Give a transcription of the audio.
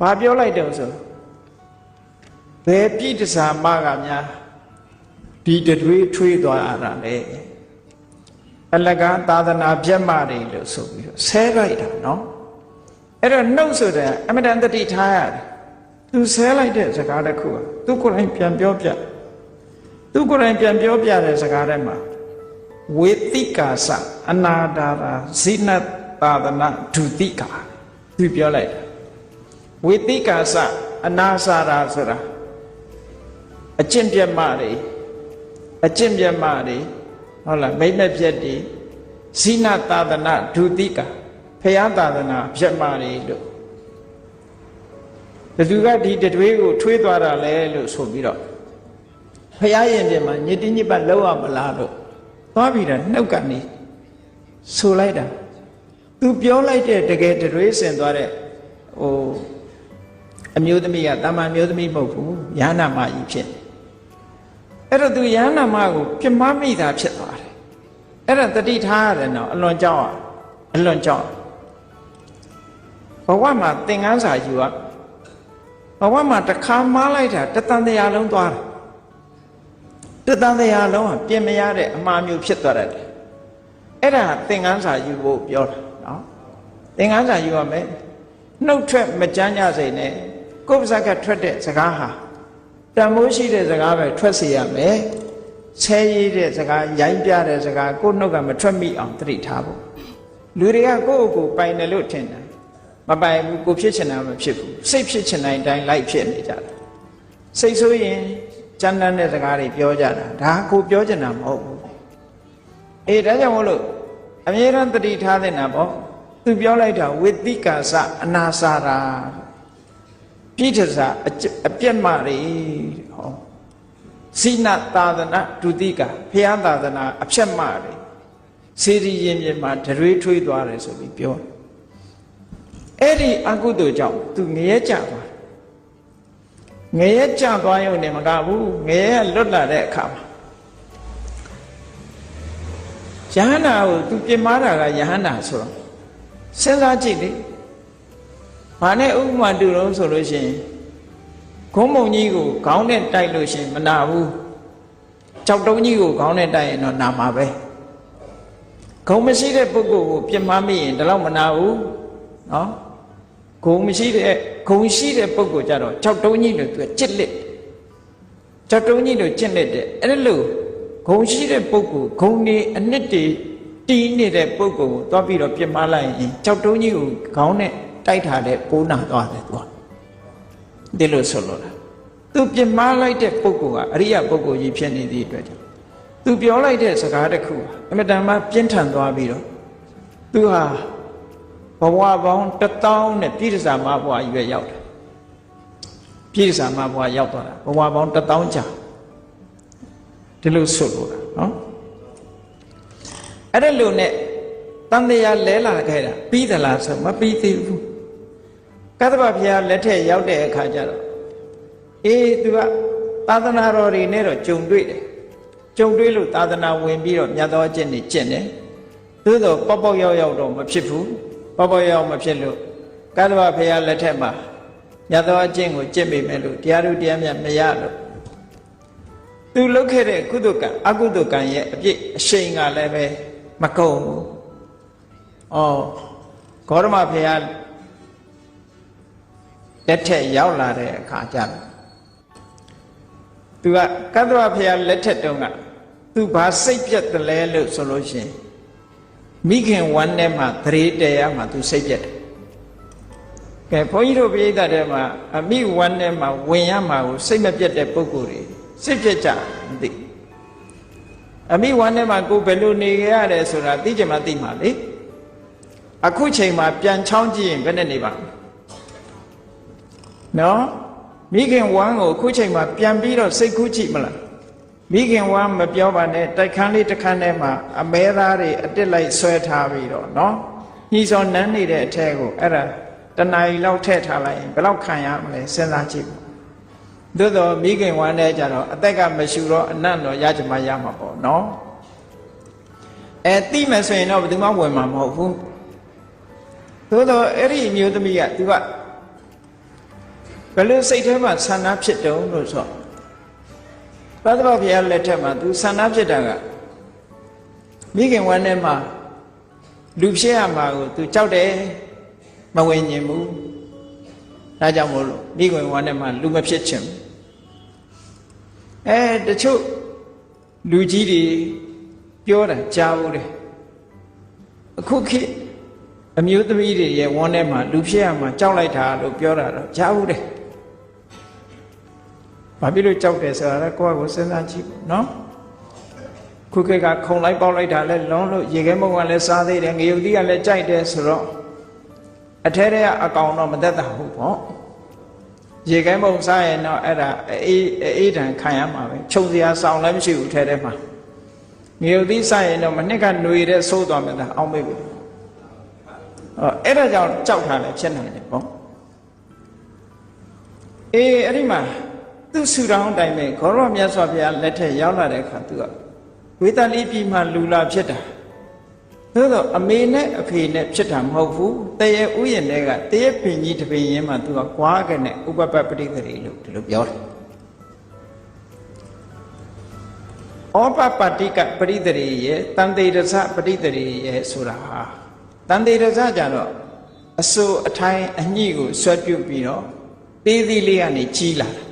ဘာပြောလိုက်တယ်ဆိုဘယ်ပြိတ္တစာမကများဒီတတွေးထွေးသွားရတာလေအလကားသာသနာပြတ်မတွေလို့ဆိုပြီးတော့ဆဲလိုက်တာနော်အဲ့တော့နှုတ်ဆိုတဲ့အမတန်တတိထားရတယ်သူဆဲလိုက်တဲ့စကားတစ်ခုကသူကိုယ်တိုင်ပြန်ပြောပြသူကိုယ်တိုင်ပြန်ပြောပြတဲ့စကားထဲမှာဝေတိကာစအနာဒါရာဇိနသာသနာဒုတိကာသူပြောလိုက်တာ ဝေတိကာစအနာစာရာဆိုတာအကျင့်ပြတ်မတွေအကျင့်ပြတ်မတွေဟုတ်လားမိမ့်မပြတ်တွေဇိနသာသနာဒုတိကာဖရာသာသနာပြတ်မတွေလို့ဘသူကဒီတတွေးကိုထွေးသွားတာလဲလို့ဆိုပြီးတော့ဖရာရင်ပြင်မှာညစ်တိညစ်ပတ်လောက်ရမလားလို့သွားပြီးတော့နှုတ်ကနေဆိုလိုက်တာသူပြောလိုက်တဲ့တကယ်တတွေးစင်သွားတဲ့ဟို အမျိုးသမီးကတာမန်မျိုးသမီးမဟုတ်ဘူးယန္နာမကြီးဖြစ်နေအဲ့တော့သူယန္နာမကိုပြမမိတာဖြစ်သွားတယ်အဲ့ဒါတတိထားရတယ်နော်အလွန်ကြောက်ရအလွန်ကြောက်ဘဝမှာသင်္ကန်းစာယူရဘဝမှာတစ်ခါမားလိုက်တာတတန်တရားလုံးသွားတယ်တတန်တရားလုံးကပြင်မရတဲ့အမှားမျိုးဖြစ်သွားတယ်အဲ့ဒါသင်္ကန်းစာယူဖို့ပြောတာနော်သင်္ကန်းစာယူရမယ်နှုတ်ထွက်မကြမ်းကြစိတ်နဲ့ ကိုယ်ပါဇက်ကထွက်တဲ့စကားဟာတန်မိုးရှိတဲ့စကားပဲထွက်စေရမယ်ဆဲရည်တဲ့စကားရိုင်းပြတဲ့စကားကိုယ်နှုတ်ကမထွက်မိအောင်သတိထားဖို့လူတွေကကိုယ့်အကိုယ်ပိုင်တယ်လို့ထင်တယ်မပိုင်ဘူးကိုဖြစ်ချင်တာမဖြစ်ဘူးစိတ်ဖြစ်ချင်တဲ့အတိုင်းလိုက်ဖြစ်နေကြတာစိတ်ဆိုရင်ကြမ်းတမ်းတဲ့စကားတွေပြောကြတာဒါကိုပြောချင်တာမဟုတ်ဘူးအေးဒါကြောင့်မို့လို့အမြဲတမ်းတတိထားတဲ့နာပေါ့သူပြောလိုက်တာဝိတိကာစအနာစာရာ ပြိဋ္ဌစာအကျအပြက်မတွေဟောစိနသာသနာဒုတိကဖျားသာသနာအဖြက်မတွေစေရီရင်ပြင်မှာဒရွေးထွေးသွားတယ်ဆိုပြီးပြောအဲ့ဒီအကုသိုလ်ကြောင့်သူငရဲကြသွားငရဲကြသွားရုံနဲ့မကဘူးငရဲကလွတ်လာတဲ့အခါမှာယဟန္တာကိုသူပြင်မာတာကယဟန္တာဆိုတော့စဉ်းစားကြည့်လေ ဘာနဲ့ဥပမာတူတော့ဆိုလို့ရှိရင်ခုံးမုံကြီးကိုခေါင်းနဲ့တိုက်လို့ရှိရင်မနာဘူးကြောက်တုံးကြီးကိုခေါင်းနဲ့တိုက်ရင်တော့နာမှာပဲခုံမရှိတဲ့ပုဂ္ဂိုလ်ကိုပြင်မမိရင်ဒါတော့မနာဘူးနော်ခုံမရှိတဲ့ခုံရှိတဲ့ပုဂ္ဂိုလ်ကြတော့ကြောက်တုံးကြီးလို့သူကကြစ်လက်ကြောက်တုံးကြီးလို့ကြစ်လက်တဲ့အဲ့ဒါလို့ခုံရှိတဲ့ပုဂ္ဂိုလ်ခုံနေအနှစ်တည်းတီးနေတဲ့ပုဂ္ဂိုလ်ကိုသွားပြီးတော့ပြင်မလိုက်ရင်ကြောက်တုံးကြီးကိုခေါင်းနဲ့ တိုက်ထားတဲ့ပိုးနာသွားတယ်သူကဒီလိုဆိုလို့လားသူပြင်မလိုက်တဲ့ပုဂ္ဂိုလ်ကအရိယပုဂ္ဂိုလ်ကြီးဖြစ်နေသည့်အတွက်ကြောင့်သူပြောလိုက်တဲ့စကားတစ်ခုဟာအမတန်မှပြင်းထန်သွားပြီးတော့သူဟာဘဝပေါင်းတစ်သောင်းနဲ့ပြည့်စုံမှာဘဝရွယ်ရောက်တယ်ပြည့်စုံမှာဘဝရောက်သွားတာဘဝပေါင်းတစ်သောင်းကြာဒီလိုဆိုလို့လားနော်အဲ့ဒါလို့နဲ့တန်တရားလဲလာခဲ့တာပြီးသလားဆိုမပြီးသေးဘူး ကသဗ္ဗဘုရားလက်ထက်ရောက်တဲ့အခါကျတော့အေးသူကသာသနာတော်တွေနဲ့တော့ကြုံတွေ့တယ်ကြုံတွေ့လို့သာသနာဝင်ပြီးတော့မြတ်သောအကျင့်တွေကျင့်တယ်သို့တော့ပေါက်ပေါက်ရောက်ရောက်တော့မဖြစ်ဘူးပေါက်ပေါက်ရောက်မဖြစ်လို့ကသဗ္ဗဘုရားလက်ထက်မှာမြတ်သောအကျင့်ကိုကျင့်မိမယ်လို့တရားသူတရားမြတ်မရလို့သူလုပ်ခဲ့တဲ့ကုသကံအကုသကံရဲ့အပြစ်အရှိန်ကလည်းပဲမကုန်ဘူး။အော်ဂေါရမဘုရား လက်ထက်ရောက်လာတဲ့အခါကျတော့သူကကတ္တဝဘုရားလက်ထက်တုန်းကသူဘာစိတ်ပြတ်တယ်လဲလို့ဆိုလို့ရှိရင်မိခင်ဝမ်းထဲမှာသရေတရားမှာသူစိတ်ပြတ်တယ်။ကဲဘုန်းကြီးတို့ပြိဿတဲ့မှာအမိဝမ်းထဲမှာဝင်ရမှာကိုစိတ်မပြတ်တဲ့ပုံကိုယ်တွေစိတ်ပြတ်ကြမသိအမိဝမ်းထဲမှာကိုယ်ဘယ်လိုနေရရတယ်ဆိုတာသိကြမှသိမှာလေအခုချိန်မှာပြန်ချောင်းကြည့်ရင်ဘယ်နဲ့နေပါ နော်မိခင်ဝမ်းကိုအခုချိန်မှာပြန်ပြီးတော့စိတ်ကူးကြည့်မလားမိခင်ဝမ်းမပြောပါနဲ့တိုက်ခန်းလေးတစ်ခန်းထဲမှာအမဲသားတွေအတစ်လိုက်ဆွဲထားပြီးတော့နော်ညှိစောနန်းနေတဲ့အထက်ကိုအဲ့ဒါတဏှာကြီးလောက်ထည့်ထားလိုက်ရင်ဘယ်လောက်ခံရမလဲစဉ်းစားကြည့်ပါသို့တော့မိခင်ဝမ်းနဲ့ကြတော့အသက်ကမရှူတော့အနတ်တော့ရကြမှာရမှာပေါ့နော်အဲတိမယ်ဆိုရင်တော့ဘယ်သူမှဝင်မှာမဟုတ်ဘူးသို့တော့အဲ့ဒီအမျိုးသမီးက तू က ဘယ်လိုစိတ်ထဲမှာဆန္ဒဖြစ်တုံးလို့ဆိုဘုရားဘုရားလက်ထက်မှာသူဆန္ဒဖြစ်တာကမိခင်ဝမ်းထဲမှာလူဖြစ်ရမှာကိုသူကြောက်တယ်မဝင်ញင်ဘူးဒါကြောင့်မို့လို့မိခင်ဝမ်းထဲမှာလူမဖြစ်ချင်ဘူးအဲတချို့လူကြီးတွေပြောတာကြားဘူးတယ်အခုခေတ်အမျိုးသမီးတွေရဲ့ဝမ်းထဲမှာလူဖြစ်ရမှာကြောက်လိုက်တာလို့ပြောတာတော့ကြားဘူးတယ် ဘာဖြစ်လို့ကြောက်တယ်ဆိုတာလဲကိုယ့်အကိုစဉ်းစားကြည့်ပေါ့နော်ခုခေတ်ကခုံလိုက်ပေါက်လိုက်တာလဲလွန်လို့ရေခဲမုံကလည်းစားသေးတယ်ငရုတ်သီးကလည်းကြိုက်တယ်ဆိုတော့အထဲထဲကအကောင်တော့မသက်တာဟုတ်ပေါ့ရေခဲမုံစားရင်တော့အဲ့ဒါအေးအေးတန်ခံရမှာပဲခြုံစရာဆောင်လည်းမရှိဘူးထဲထဲမှာငရုတ်သီးစားရင်တော့မနှစ်ကຫນွေတဲ့ဆိုးသွားမယ်လားအောင်းမေ့ဘူးအော်အဲ့ဒါကြောင့်ကြောက်တာလည်းဖြစ်နိုင်တယ်ပေါ့အေးအဲ့ဒီမှာ သူဆူတောင်းတိုင်းပဲခေါရမြတ်စွာဘုရားလက်ထက်ရောက်လာတဲ့အခါသူကဝေတလီပြည်မှာလူလာဖြစ်တာသို့တော့အမေနဲ့အဖေနဲ့ဖြစ်တာမဟုတ်ဘူးတရေဥယျာဉ်တွေကတရေပင်ကြီးတပင်ရင်းမှာသူကကွာခဲ့နဲ့ဥပပပဋိသရီလို့ဒီလိုပြောတယ်ဩပပတိကပရိသရေရဲ့တန်တေရဇပရိသရေရဲ့ဆိုတာဟာတန်တေရဇကြတော့အစိုးအထိုင်အညှိကိုဆွဲပြုတ်ပြီးတော့သေးသေးလေးကနေကြီးလာတာ